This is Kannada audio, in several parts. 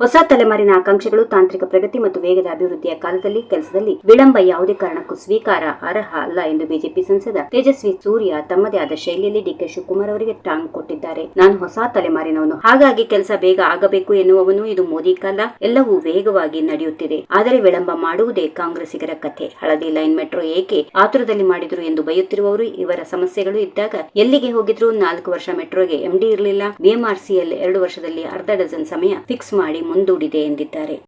ಹೊಸ ತಲೆಮಾರಿನ ಆಕಾಂಕ್ಷೆಗಳು ತಾಂತ್ರಿಕ ಪ್ರಗತಿ ಮತ್ತು ವೇಗದ ಅಭಿವೃದ್ಧಿಯ ಕಾಲದಲ್ಲಿ ಕೆಲಸದಲ್ಲಿ ವಿಳಂಬ ಯಾವುದೇ ಕಾರಣಕ್ಕೂ ಸ್ವೀಕಾರ ಅರ್ಹ ಅಲ್ಲ ಎಂದು ಬಿಜೆಪಿ ಸಂಸದ ತೇಜಸ್ವಿ ಸೂರ್ಯ ತಮ್ಮದೇ ಆದ ಶೈಲಿಯಲ್ಲಿ ಡಿಕೆ ಶಿವಕುಮಾರ್ ಅವರಿಗೆ ಟಾಂಗ್ ಕೊಟ್ಟಿದ್ದಾರೆ. ನಾನು ಹೊಸ ತಲೆಮಾರಿನವನು. ಹಾಗಾಗಿ ಕೆಲಸ ಬೇಗ ಆಗಬೇಕು ಎನ್ನುವವನು ಇದು ಮೋದಿ ಕಾಲ. ಎಲ್ಲವೂ ವೇಗವಾಗಿ ನಡೆಯುತ್ತಿದೆ. ಆದರೆ ವಿಳಂಬ ಮಾಡುವುದೇ ಕಾಂಗ್ರೆಸ್ಸಿಗರ ಕಥೆ. ಹಳದಿ ಲೈನ್ ಮೆಟ್ರೋ ಏಕೆ ಆತುರದಲ್ಲಿ ಮಾಡಿದ್ರು ಎಂದು ಬಯುತ್ತಿರುವವರು ಇವರ ಸಮಸ್ಯೆಗಳು ಇದ್ದಾಗ ಎಲ್ಲಿಗೆ ಹೋಗಿದ್ರು? ನಾಲ್ಕು ವರ್ಷ ಮೆಟ್ರೋಗೆ ಎಂಡಿ ಇರಲಿಲ್ಲ. ಬಿಎಂಆರ್ಸಿಎಲ್ ಎರಡು ವರ್ಷದಲ್ಲಿ ಅರ್ಧ ಡಜನ್ ಸಮಯ ಫಿಕ್ಸ್ ಮಾಡಿ ಮುಂದೂಡಿದೆ ಎಂದಿದ್ದಾರೆ.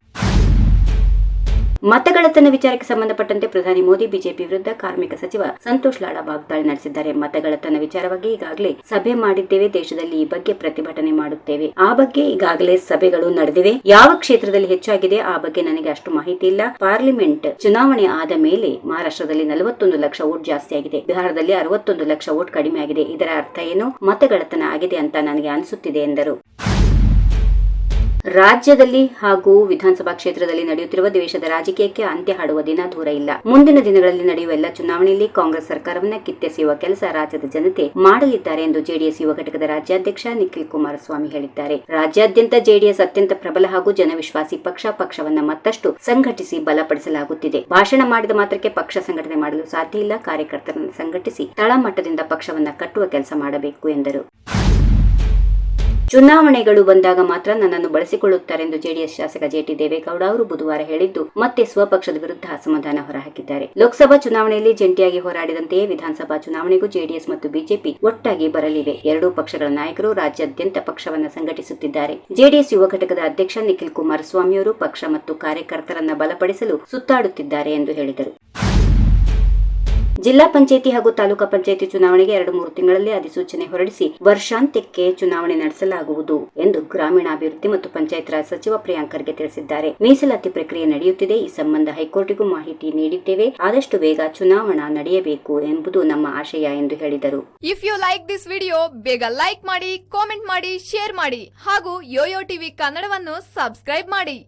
ಮತಗಳತನ ವಿಚಾರಕ್ಕೆ ಸಂಬಂಧಪಟ್ಟಂತೆ ಪ್ರಧಾನಿ ಮೋದಿ, ಬಿಜೆಪಿ ವಿರುದ್ಧ ಕಾರ್ಮಿಕ ಸಚಿವ ಸಂತೋಷ್ ಲಾಡಾ ವಾಗ್ದಾಳಿ ನಡೆಸಿದ್ದಾರೆ. ಮತಗಳತನ ವಿಚಾರವಾಗಿ ಈಗಾಗಲೇ ಸಭೆ ಮಾಡಿದ್ದೇವೆ. ದೇಶದಲ್ಲಿ ಈ ಬಗ್ಗೆ ಪ್ರತಿಭಟನೆ ಮಾಡುತ್ತೇವೆ. ಆ ಬಗ್ಗೆ ಈಗಾಗಲೇ ಸಭೆಗಳು ನಡೆದಿವೆ. ಯಾವ ಕ್ಷೇತ್ರದಲ್ಲಿ ಹೆಚ್ಚಾಗಿದೆ, ಆ ಬಗ್ಗೆ ನನಗೆ ಅಷ್ಟು ಮಾಹಿತಿ ಇಲ್ಲ. ಪಾರ್ಲಿಮೆಂಟ್ ಚುನಾವಣೆ ಆದ ಮೇಲೆ ಮಹಾರಾಷ್ಟ್ರದಲ್ಲಿ ನಲವತ್ತೊಂದು ಲಕ್ಷ ವೋಟ್ ಜಾಸ್ತಿ ಆಗಿದೆ. ಬಿಹಾರದಲ್ಲಿ ಅರವತ್ತೊಂದು ಲಕ್ಷ ವೋಟ್ ಕಡಿಮೆ ಆಗಿದೆ. ಇದರ ಅರ್ಥ ಏನು? ಮತಗಳತನ ಆಗಿದೆ ಅಂತ ನನಗೆ ಅನಿಸುತ್ತಿದೆ ಎಂದರು. ರಾಜ್ಯದಲ್ಲಿ ಹಾಗೂ ವಿಧಾನಸಭಾ ಕ್ಷೇತ್ರದಲ್ಲಿ ನಡೆಯುತ್ತಿರುವ ದ್ವೇಷದ ರಾಜಕೀಯಕ್ಕೆ ಅಂತ್ಯ ಹಾಡುವ ದಿನ ದೂರ ಇಲ್ಲ. ಮುಂದಿನ ದಿನಗಳಲ್ಲಿ ನಡೆಯುವ ಎಲ್ಲ ಚುನಾವಣೆಯಲ್ಲಿ ಕಾಂಗ್ರೆಸ್ ಸರ್ಕಾರವನ್ನ ಕಿತ್ತೆಸೆಯುವ ಕೆಲಸ ರಾಜ್ಯದ ಜನತೆ ಮಾಡಲಿದ್ದಾರೆ ಎಂದು ಜೆಡಿಎಸ್ ಯುವ ಘಟಕದ ರಾಜ್ಯಾಧ್ಯಕ್ಷ ನಿಖಿಲ್ ಕುಮಾರಸ್ವಾಮಿ ಹೇಳಿದ್ದಾರೆ. ರಾಜ್ಯಾದ್ಯಂತ ಜೆಡಿಎಸ್ ಅತ್ಯಂತ ಪ್ರಬಲ ಹಾಗೂ ಜನವಿಶ್ವಾಸಿ ಪಕ್ಷ ಪಕ್ಷವನ್ನ ಮತ್ತಷ್ಟು ಸಂಘಟಿಸಿ ಬಲಪಡಿಸಲಾಗುತ್ತಿದೆ. ಭಾಷಣ ಮಾಡಿದ ಮಾತ್ರಕ್ಕೆ ಪಕ್ಷ ಸಂಘಟನೆ ಮಾಡಲು ಸಾಧ್ಯ ಇಲ್ಲ. ಕಾರ್ಯಕರ್ತರನ್ನು ಸಂಘಟಿಸಿ ತಳಮಟ್ಟದಿಂದ ಪಕ್ಷವನ್ನ ಕಟ್ಟುವ ಕೆಲಸ ಮಾಡಬೇಕು ಎಂದರು. ಚುನಾವಣೆಗಳು ಬಂದಾಗ ಮಾತ್ರ ನನ್ನನ್ನು ಬಳಸಿಕೊಳ್ಳುತ್ತಾರೆಂದು ಜೆಡಿಎಸ್ ಶಾಸಕ ಜೆಟಿ ದೇವೇಗೌಡ ಅವರು ಬುಧವಾರ ಹೇಳಿದ್ದು, ಮತ್ತೆ ಸ್ವಪಕ್ಷದ ವಿರುದ್ಧ ಅಸಮಾಧಾನ ಹೊರಹಾಕಿದ್ದಾರೆ. ಲೋಕಸಭಾ ಚುನಾವಣೆಯಲ್ಲಿ ಜಂಟಿಯಾಗಿ ಹೋರಾಡಿದಂತೆಯೇ ವಿಧಾನಸಭಾ ಚುನಾವಣೆಗೂ ಜೆಡಿಎಸ್ ಮತ್ತು ಬಿಜೆಪಿ ಒಟ್ಟಾಗಿ ಬರಲಿವೆ. ಎರಡೂ ಪಕ್ಷಗಳ ನಾಯಕರು ರಾಜ್ಯಾದ್ಯಂತ ಪಕ್ಷವನ್ನು ಸಂಘಟಿಸುತ್ತಿದ್ದಾರೆ. ಜೆಡಿಎಸ್ ಯುವ ಘಟಕದ ಅಧ್ಯಕ್ಷ ನಿಖಿಲ್ ಕುಮಾರಸ್ವಾಮಿಯವರು ಪಕ್ಷ ಮತ್ತು ಕಾರ್ಯಕರ್ತರನ್ನ ಬಲಪಡಿಸಲು ಸುತ್ತಾಡುತ್ತಿದ್ದಾರೆ ಎಂದು ಹೇಳಿದರು. ಜಿಲ್ಲಾ ಪಂಚಾಯಿತಿ ಹಾಗೂ ತಾಲೂಕಾ ಪಂಚಾಯಿತಿ ಚುನಾವಣೆಗೆ ಎರಡು ಮೂರು ತಿಂಗಳಲ್ಲಿ ಅಧಿಸೂಚನೆ ಹೊರಡಿಸಿ ವರ್ಷಾಂತ್ಯಕ್ಕೆ ಚುನಾವಣೆ ನಡೆಸಲಾಗುವುದು ಎಂದು ಗ್ರಾಮೀಣಾಭಿವೃದ್ಧಿ ಮತ್ತು ಪಂಚಾಯತ್ ರಾಜ್ ಸಚಿವ ಪ್ರಿಯಾಂಕ್ ಖರ್ಗೆ ತಿಳಿಸಿದ್ದಾರೆ. ಮೀಸಲಾತಿ ಪ್ರಕ್ರಿಯೆ ನಡೆಯುತ್ತಿದೆ. ಈ ಸಂಬಂಧ ಹೈಕೋರ್ಟಿಗೂ ಮಾಹಿತಿ ನೀಡಿದ್ದೇವೆ. ಆದಷ್ಟು ಬೇಗ ಚುನಾವಣಾ ನಡೆಯಬೇಕು ಎಂಬುದು ನಮ್ಮ ಆಶಯ ಎಂದು ಹೇಳಿದರು. If you like this video ಬೇಗ ಲೈಕ್ ಮಾಡಿ ಕಾಮೆಂಟ್ ಮಾಡಿ ಶೇರ್ ಮಾಡಿ ಹಾಗೂ ಯೋಯೋ ಟಿವಿ ಕನ್ನಡವನ್ನು ಸಬ್ಸ್ಕ್ರೈಬ್ ಮಾಡಿ.